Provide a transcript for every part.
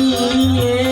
நீயே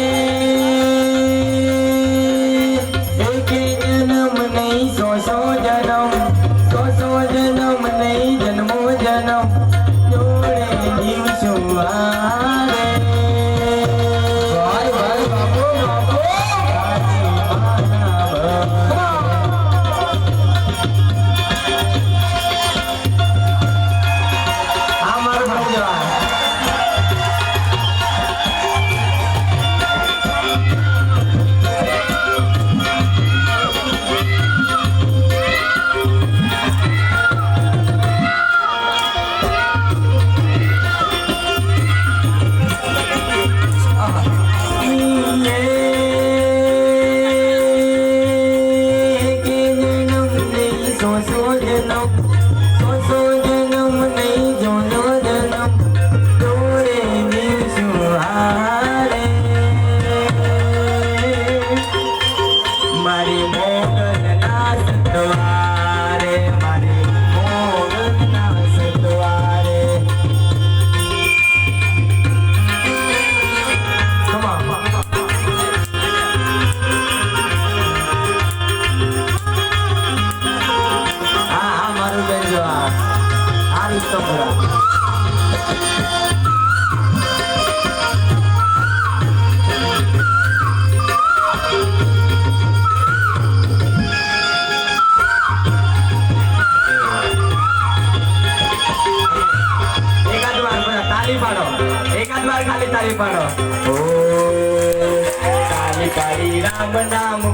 પાડી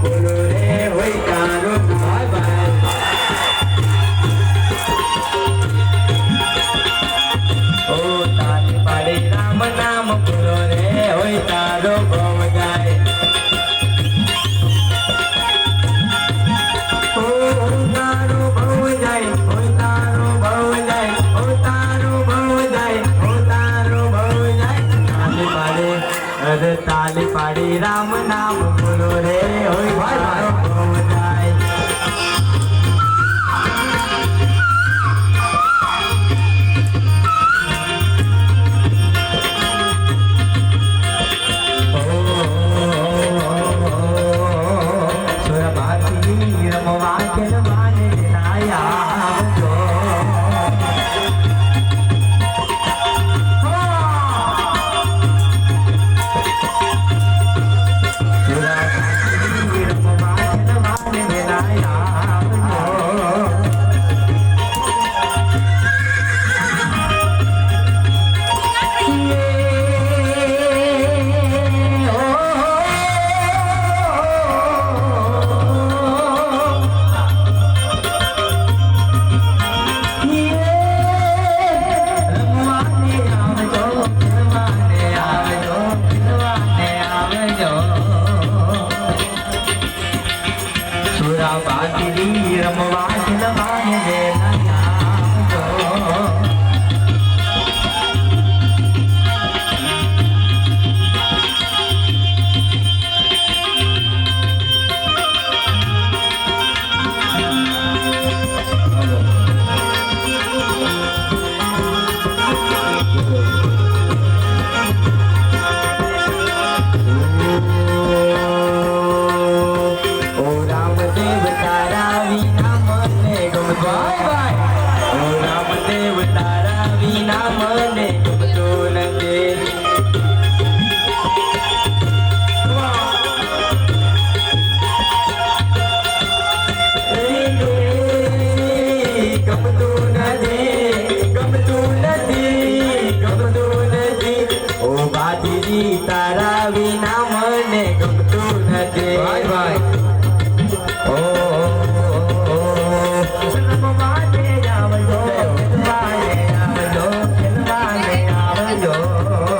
તાલી પાડી રામ નામ બોલો રે ઓય Oh.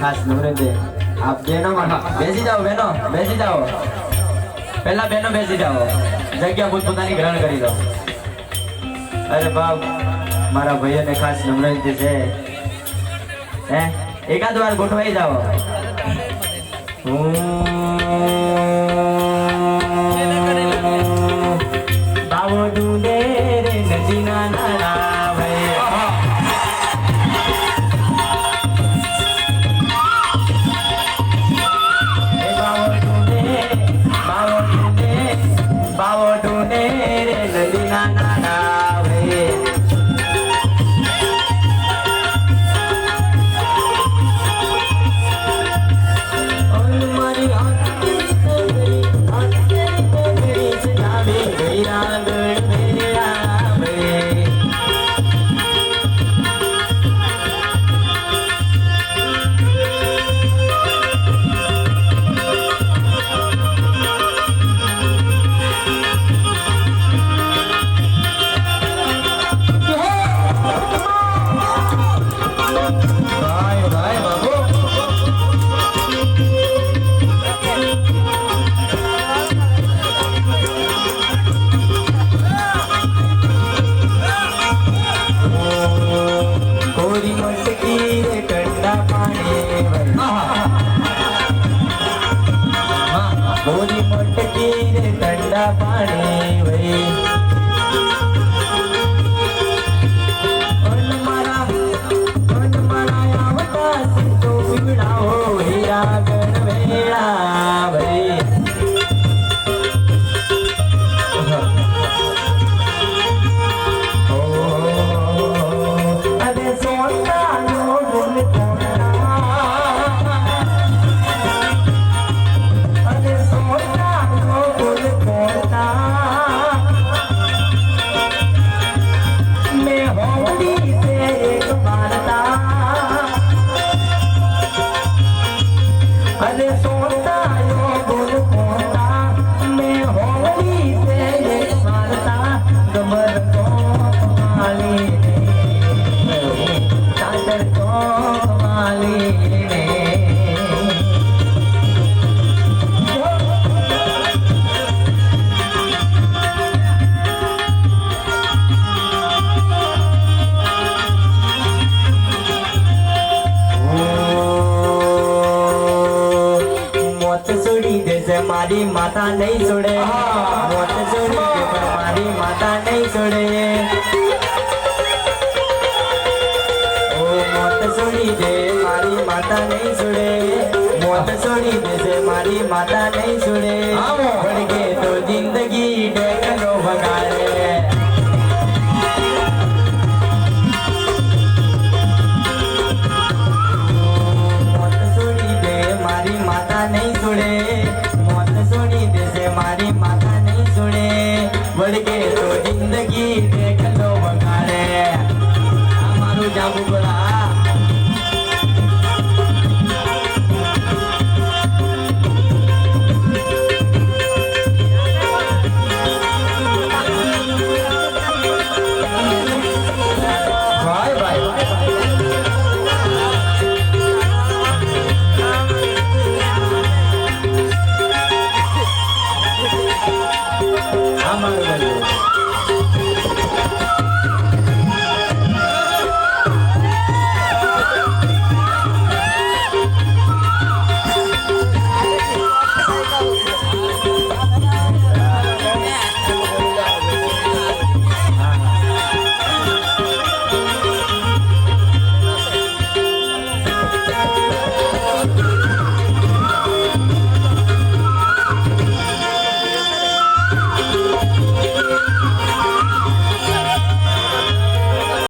ખાસ નમ્રતે આપ બેનો બેસી જાઓ બેનો, બેસી જાઓ. પહેલા બેનો બેસી જાઓ. જગ્યા પોતપોતાની ગ્રહણ કરી દો અરે બાપ, મારા ભાઈઓને ખાસ નમ્રતે છે. હે? એકાદ વાર ગોઠવાઈ જાઓ. બાવો ne re na na na. કોરી મટકી રે ઠંડા પાણી વઈ માતા નહીં છોડે. મોત છોડી દે પણ મારી માતા નહીં છોડે. ઓ મોત છોડી દે મારી માતા નહીં છોડે. મોત છોડી દેશે મારી માતા નહીં છોડે. વળગે તો જિંદગી ડેકનો વગાડે.